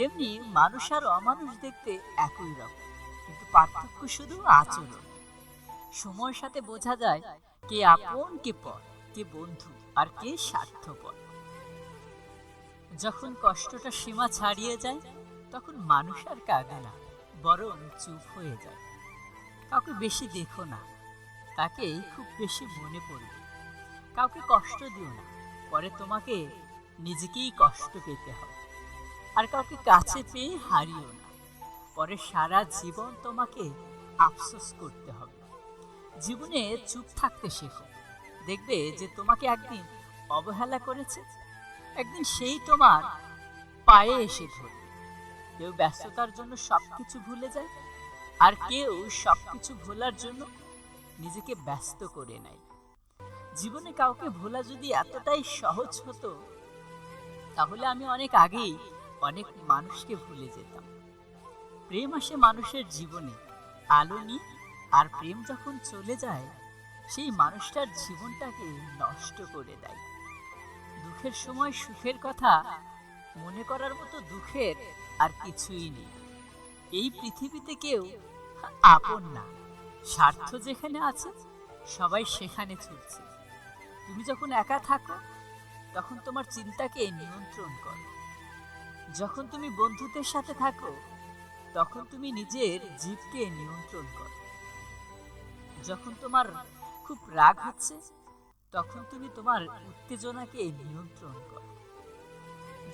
তেমনি মানুষ আর অমানুষ দেখতে একই রকম, কিন্তু পার্থক্য শুধু আচরণ। সময়ের সাথে বোঝা যায় কে আপন, কে পর, কে বন্ধু আর কে স্বার্থপর। যখন কষ্টটা সীমা ছাড়িয়ে যায়, তখন মানুষ আর কাঁদে না, বরং চুপ হয়ে যায়। কাউকে বেশি দেখো না, তাকে খুব বেশি মনে পড়বে কাউকে কষ্ট দিও না, পরে তোমাকে নিজেকেই কষ্ট পেতে হবে। আর কাউকে কাছে পেয়ে হারিও না। পরে সারা জীবন তোমাকে আফসোস করতে হবে। জীবনে চুপ থাকতে শেখো। দেখবে যে তোমাকে একদিন অবহেলা করেছে, একদিন সেই তোমার পায়ে এসে ধরবে। কেউ ব্যস্ততার জন্য সব কিছু ভুলে যায়, আর কেউ সব কিছু ভোলার জন্য নিজেকে ব্যস্ত করে নেয়। জীবনে কাউকে ভোলা যদি এতটাই সহজ হতো, তাহলে আমি অনেক আগেই অনেক মানুষকে ভুলে যেতাম। প্রেম আসে মানুষের জীবনে। আলো নিয়ে আর প্রেম যখন চলে যায়, সেই মানুষটার জীবনটাকে নষ্ট করে দেয়। দুঃখের সময় সুখের কথা মনে করার মতো দুঃখের আর কিছুই নেই। এই পৃথিবীতে কেউ আপন না। স্বার্থ যেখানে আছে, সবাই সেখানে ছুটছে। তুমি যখন একা থাকো, তখন তোমার চিন্তাকে নিয়ন্ত্রণ করো। যখন তুমি বন্ধুদের সাথে থাকো, তখন তুমি নিজের জীবকে নিয়ন্ত্রণ করো। যখন তোমার খুব রাগ হচ্ছে, তখন তুমি তোমার উত্তেজনাকে নিয়ন্ত্রণ করো।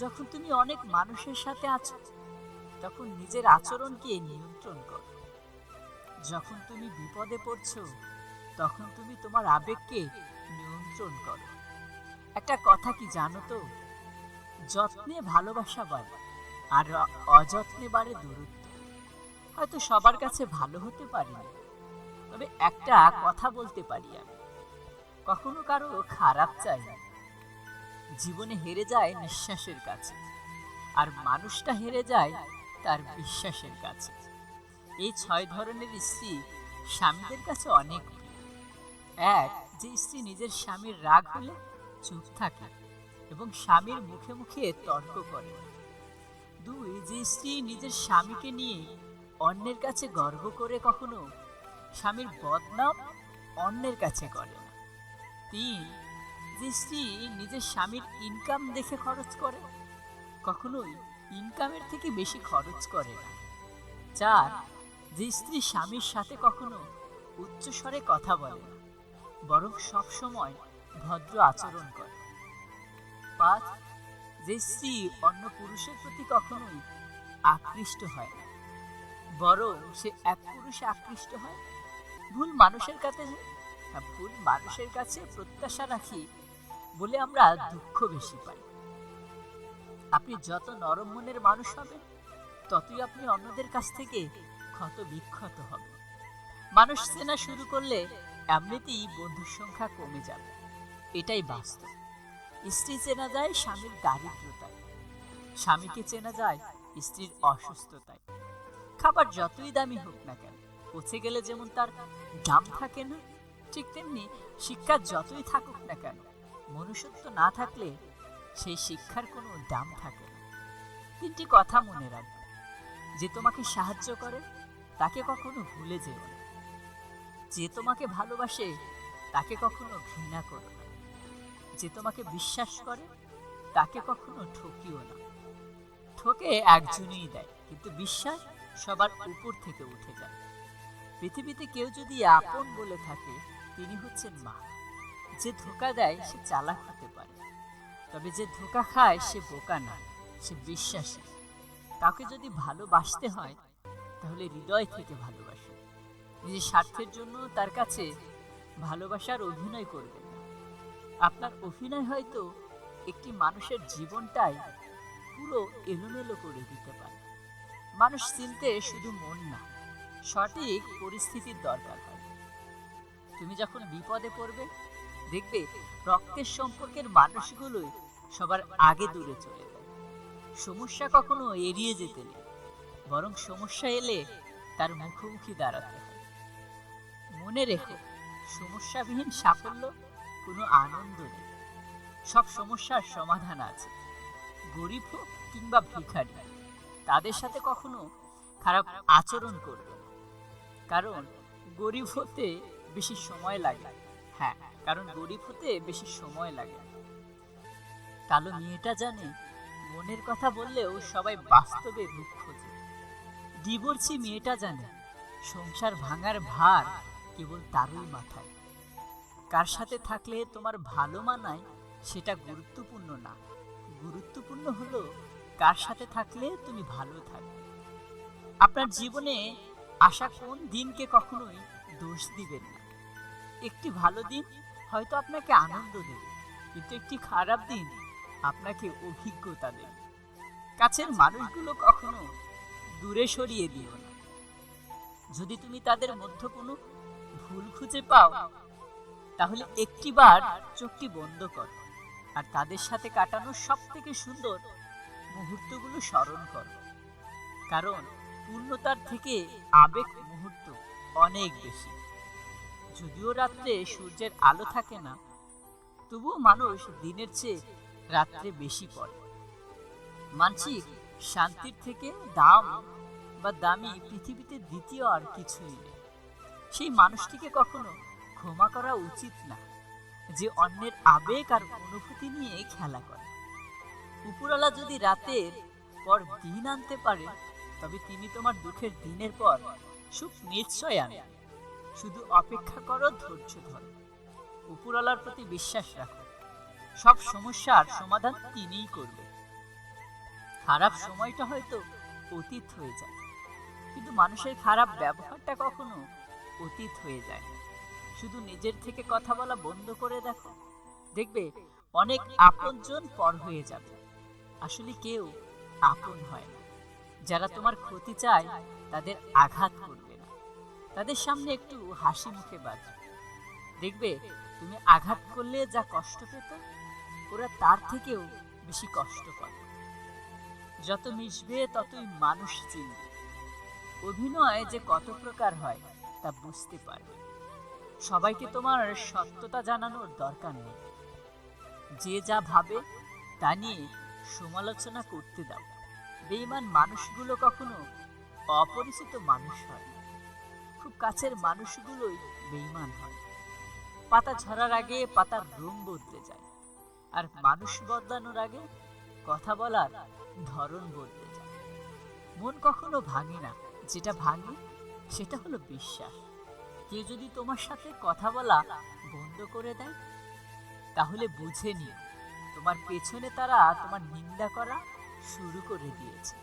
যখন তুমি অনেক মানুষের সাথে আছো, তখন নিজের আচরণকে নিয়ন্ত্রণ করো। যখন তুমি বিপদে পড়ছো, তখন তুমি তোমার আবেগকে নিয়ন্ত্রণ করো। একটা কথা কি জানো তো? যত্নে ভালোবাসা বাড়ে আর অযত্নে বাড়ে দূরত্ব। হয়তো সবার কাছে ভালো হতে পারিনি তবে একটা কথা বলতে পারি আমি। কখনো কারও খারাপ চাই না। জীবনে হেরে যায় নিঃশ্বাসের কাছে, আর মানুষটা হেরে যায় তার বিশ্বাসের কাছে। এই ছয় ধরনের স্ত্রী স্বামীদের কাছে অনেক এক, যে স্ত্রী নিজের স্বামীর রাগ হলে চুপ থাকে। এবং স্বামীর মুখে মুখে তর্ক করে। দুই, যে স্ত্রী নিজের স্বামীকে নিয়ে অন্যের কাছে গর্ব করে কখনো, স্বামীর বদনাম অন্যের কাছে করে। না তিন, যে স্ত্রী নিজের স্বামীর ইনকাম দেখে খরচ করে, কখনোই ইনকামের থেকে বেশি খরচ করে না। চার, যে স্ত্রী স্বামীর সাথে কখনো উচ্চস্বরে কথা বলে না, বরং সবসময় ভদ্র আচরণ করে। পাঁচ যে স্ত্রী অন্য পুরুষের প্রতি কখনোই আকৃষ্ট হয় না, বরং সে এক পুরুষে আকৃষ্ট হয়। ভুল মানুষের কাছে ভুল মানুষের কাছে প্রত্যাশা রাখি বলে আমরা দুঃখ বেশি পাই। আপনি যত নরম মনের মানুষ হবেন, ততই আপনি অন্যদের কাছ থেকে ক্ষত বিক্ষত হবেন। মানুষ চেনা শুরু করলে এমনিতেই বন্ধুর সংখ্যা কমে যাবে। এটাই বাস্তব। স্ত্রী চেনা যায়, স্বামীর দারিদ্রতায় স্বামীকে চেনা যায়, স্ত্রীর অসুস্থতায় খাবার যতই দামি হোক না কেন, পচে গেলে যেমন তার দাম থাকে না, ঠিক তেমনি শিক্ষা যতই থাকুক না কেন, মনুষ্যত্ব না থাকলে সেই শিক্ষার কোনো দাম থাকে না। তিনটি কথা মনে রাখবে। যে তোমাকে সাহায্য করে, তাকে কখনো ভুলে যেও না। যে তোমাকে ভালোবাসে, তাকে কখনো ঘৃণা করো না। যে তোমাকে বিশ্বাস করে, তাকে কখনো ঠকিও না। ঠকে একজনই দেয়, কিন্তু বিশ্বাস সবার উপর থেকে উঠে যায়। পৃথিবীতে কেউ যদি আপন বলে থাকে, তিনি হচ্ছেন মা। যে ধোকা দেয়, সে চালাক হতে পারে। তবে যে ধোকা খায়, সে বোকা না, সে বিশ্বাসী। কাউকে যদি ভালোবাসতে হয়, তাহলে হৃদয় থেকে ভালোবাসুন নিজের স্বার্থের জন্য তার কাছে ভালোবাসার অভিনয় করবেন না আপনার অভিনয় হয়তো একটি মানুষের জীবনটাই পুরো এলোমেলো করে দিতে পারে। মানুষ চিনতে শুধু মন না, সঠিক পরিস্থিতির দরকার হয়। তুমি যখন বিপদে পড়বে, দেখবে রক্তের সম্পর্কের মানুষগুলোই সবার আগে দূরে চলে যায়। সমস্যা কখনো এড়িয়ে যেতে নেই, বরং সমস্যা এলে তার মুখোমুখি দাঁড়াতে হয়। মনে রেখো, সমস্যাবিহীন সাফল্য কোনো আনন্দ নেই। সব সমস্যার সমাধান আছে। গরিব হোক কিংবা ভিখারি, তাদের সাথে কখনো খারাপ আচরণ করবে না। কারণ গরিব হতে বেশি সময় লাগে। হ্যাঁ কারণ গরিব হতে বেশি সময় লাগে। কালো মেয়েটা জানে, মনের কথা বললেও সবাই বাস্তবে রূপ খোঁজে। ডিভোর্সি মেয়েটা জানে, সংসার ভাঙার ভার কেবল তারই মাথায়। কার সাথে থাকলে তোমার ভালো মানায় সেটা গুরুত্বপূর্ণ না। গুরুত্বপূর্ণ হলো কার সাথে থাকলে তুমি ভালো থাকবে। আপনার জীবনে আসা কোন দিনকে কখনোই দোষ দিবেন না। একটি ভালো দিন হয়তো আপনাকে আনন্দ দেবে, কিন্তু একটি খারাপ দিন আপনাকে অভিজ্ঞতা দেবে। কাছের মানুষগুলো কখনো দূরে সরিয়ে দিও না। যদি তুমি তাদের মধ্যে কোনো ভুল খুঁজে পাও তাহলে একটিবার চোখটি বন্ধ করো আর তাদের সাথে কাটানো সব থেকে সুন্দর মুহূর্তগুলো স্মরণ করো। কারণ পূর্ণতার থেকে আবেগ মুহূর্ত অনেক বেশি। যদিও রাত্রে সূর্যের আলো থাকে না, তবুও মানুষ দিনের চেয়ে রাত্রে বেশি পড়ে। মানসিক শান্তির থেকে দাম বা দামি পৃথিবীতে দ্বিতীয় আর কিছুই নেই। সেই মানুষটিকে কখনো ক্ষমা করা উচিত না, যে অন্যের আবেগ আর অনুভূতি নিয়ে খেলা করে। উপরওয়ালা যদি রাতের পর দিন আনতে পারে, তবে তিনি তোমার দুঃখের দিনের পর সুখ নিশ্চয় আনবে শুধু অপেক্ষা করো ধৈর্য ধরো। উপরওয়ালার প্রতি বিশ্বাস রাখো। সব সমস্যার সমাধান তিনিই করবে। খারাপ সময়টা হয়তো অতীত হয়ে যায়, কিন্তু মানুষের খারাপ ব্যবহারটা কখনো অতীত হয়ে যায় না। শুধু নিজের থেকে কথা বলা বন্ধ করে দেখো। দেখবে অনেক আপনজন পর হয়ে যাবে। আসলে কেউ আপন হয় না। যারা তোমার ক্ষতি চায় তাদের আঘাত করবে না। তাদের সামনে একটু হাসি মুখে বাঁচবে দেখবে তুমি আঘাত করলে যা কষ্ট পেত ওরা তার থেকেও বেশি কষ্ট পাবে। যত মিশবে ততই মানুষ চিনবে। অভিনয় যে কত প্রকার হয় তা বুঝতে পারবে সবাইকে তোমার সত্যতা জানানোর দরকার নেই। যে যা ভাবে, তা নিয়ে সমালোচনা করতে দাও। বেইমান মানুষগুলো কখনো অপরিচিত মানুষ হয় খুব কাছের মানুষগুলোই বেইমান হয়। পাতা ঝরার আগে পাতার রং বদলে যায় আর মানুষ বদলানোর আগে কথা বলার ধরন বদলে যায়। মন কখনো ভাঙে না। যেটা ভাঙে, সেটা হলো বিশ্বাস। কেউ যদি তোমার সাথে কথা বলা বন্ধ করে দেয়? তাহলে বুঝে নিও, তোমার পেছনে তারা তোমার নিন্দা করা শুরু করে দিয়েছে।